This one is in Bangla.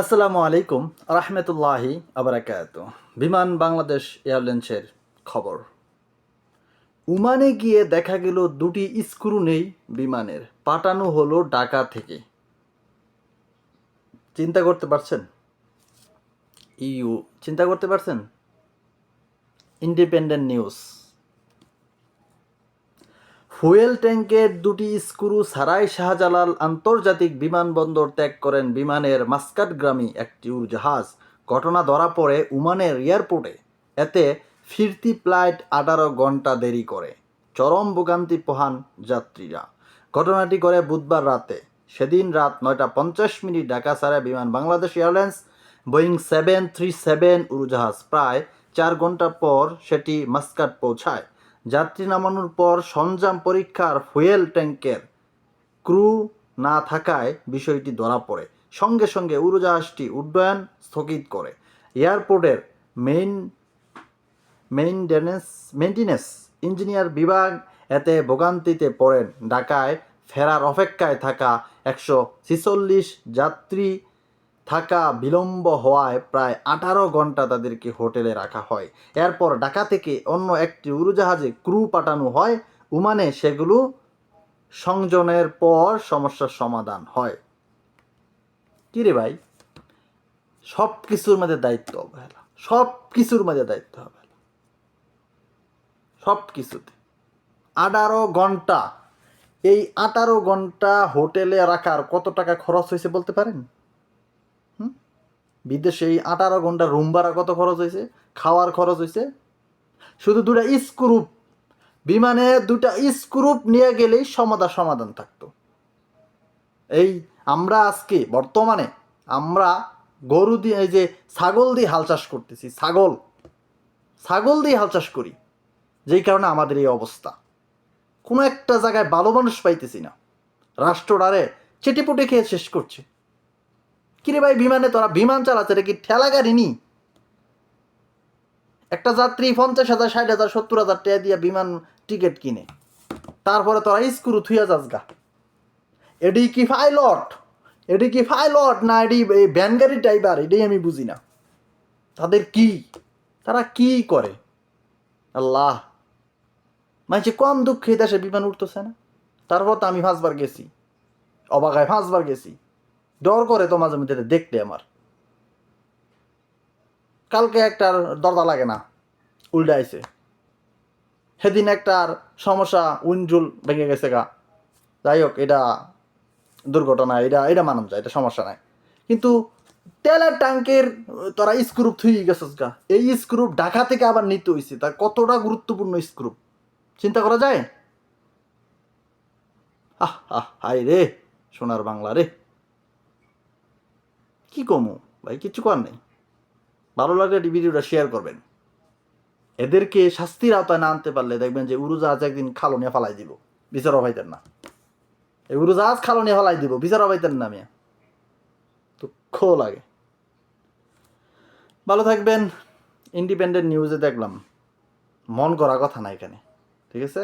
আসসালামু আলাইকুম, রহমতুল্লাহি আবরাকাত বিমান বাংলাদেশ এয়ারলাইন্সের খবর। উমানে গিয়ে দেখা গেল দুটি স্ক্রু নেই বিমানের, পাঠানো হলো ঢাকা থেকে। চিন্তা করতে পারছেন? ইউ, চিন্তা করতে পারছেন? Independent news. ফুয়েল ট্যাঙ্কের দুটি স্ক্রু সারাই শাহজালাল আন্তর্জাতিক বিমানবন্দর ত্যাগ করেন বিমানের মাস্কাটগ্রামী একটি উড়োজাহাজ। ঘটনা ধরা পড়ে উমানের এয়ারপোর্টে। এতে ফিরতি ফ্লাইট আঠারো ঘণ্টা দেরি করে। চরম ভোগান্তি পোহান যাত্রীরা। ঘটনাটি করে বুধবার রাতে। সেদিন রাত নয়টা পঞ্চাশ মিনিট ঢাকা ছাড়ে বিমান Bangladesh airlines. Boeing seven three seven উড়োজাহাজ প্রায় চার ঘণ্টা পর সেটি মাস্কাট পৌঁছায়। যাত্রী নামানোর পর সরঞ্জাম পরীক্ষার ফুয়েল ট্যাঙ্কের ক্রু না থাকায় বিষয়টি ধরা পড়ে। সঙ্গে সঙ্গে উড়োজাহাজটি উড্ডয়ন স্থগিত করে। এয়ারপোর্টের মেইন, মেইনটেনেন্স মেইনটেনেন্স ইঞ্জিনিয়ার বিভাগ এতে ভোগান্তিতে পড়েন। ঢাকায় ফেরার অপেক্ষায় থাকা একশো ছিচল্লিশ যাত্রী থাকা বিলম্ব হওয়ায় প্রায় আঠারো ঘণ্টা তাদেরকে হোটেলে রাখা হয়। এরপর ঢাকা থেকে অন্য একটি উড়োজাহাজে ক্রু পাঠানো হয়। উমানে সেগুলো সংযোজনের পর সমস্যার সমাধান হয়। কি রে ভাই? সব কিছুর মধ্যে দায়িত্ব অবহেলা সব কিছুর মধ্যে দায়িত্ব অবহেলা সব কিছুতে আঠারো ঘণ্টা। এই আঠারো ঘণ্টা হোটেলে রাখার কত টাকা খরচ হয়েছে বলতে পারেন? বিদেশে এই আঠারো ঘণ্টা রুম ভাড়া কত খরচ হয়েছে? খাওয়ার খরচ হয়েছে? শুধু দুটা স্ক্রুপ বিমানে দুটা স্ক্রুপ নিয়ে গেলেই সমাধান সমাধান থাকতো। এই আমরা আজকে, বর্তমানে আমরা গরু দিয়ে, এই যে ছাগল দিয়ে হাল চাষ করতেছি, ছাগল। ছাগল দিয়ে হাল চাষ করি, যেই কারণে আমাদের এই অবস্থা। কোনো একটা জায়গায় ভালো মানুষ পাইতেছি না। রাষ্ট্রটারে চেটেপুটে খেয়ে শেষ করছে। কিরে ভাই, বিমানে তোরা বিমান চালাচ্ছে এটা কি ঠেলা গাড়ি নি? একটা যাত্রী পঞ্চাশ হাজার, ষাট হাজার, সত্তর হাজার টাকা দিয়ে বিমান টিকিট কিনে। তারপরে তোরা স্ক্রু থুইয়া যাস গা। এডি কি পাইলট? এডি কি পাইলট না এই ভ্যান গাড়ি ড্রাইভার? এটাই আমি বুঝি না। তাদের কি? তারা কি করে? আল্লাহ। মানে কম দুঃখে দেশে বিমান উঠতেছে না। তারপর তো আমি ফাঁসবার গেছি। অবাগায় ফাঁসবার গেছি। ডর করে তো মাঝে মধ্যে দেখতে আমার। কালকে একটার দরজা লাগে না, উল্টে আইছে। সেদিন একটার সমস্যা উইন্ডুল ভেঙে গেছে গা। যাই হোক, এটা দুর্ঘটনা, এটা এটা মানান যায়, এটা সমস্যা নাই। কিন্তু তেলের ট্যাঙ্কের তোরা স্ক্রুপ থুই গেছিস গা। এই স্ক্রুপ ঢাকা থেকে আবার নিতে হয়েছে তার কতটা গুরুত্বপূর্ণ স্ক্রুপ? চিন্তা করা যায়? আহ আহ হাই রে, সোনার বাংলা রে। কি কমু? ভাই কিছু কর নেই। ভালো লাগলে ভিডিওটা শেয়ার করবেন। এদেরকে শাস্তির আওতায় না আনতে পারলে দেখবেন যে উড়োজাহাজ একদিন খালো নিয়ে ফালাই দিব। বিচার পাইতেন না। এই উড়োজাহাজ খালো নিয়ে ফালাই দিব বিচার পাইতেন না দুঃখ লাগে। ভালো থাকবেন। ইন্ডিপেন্ডেন্ট নিউজে দেখলাম। মন করা কথা না এখানে। ঠিক আছে?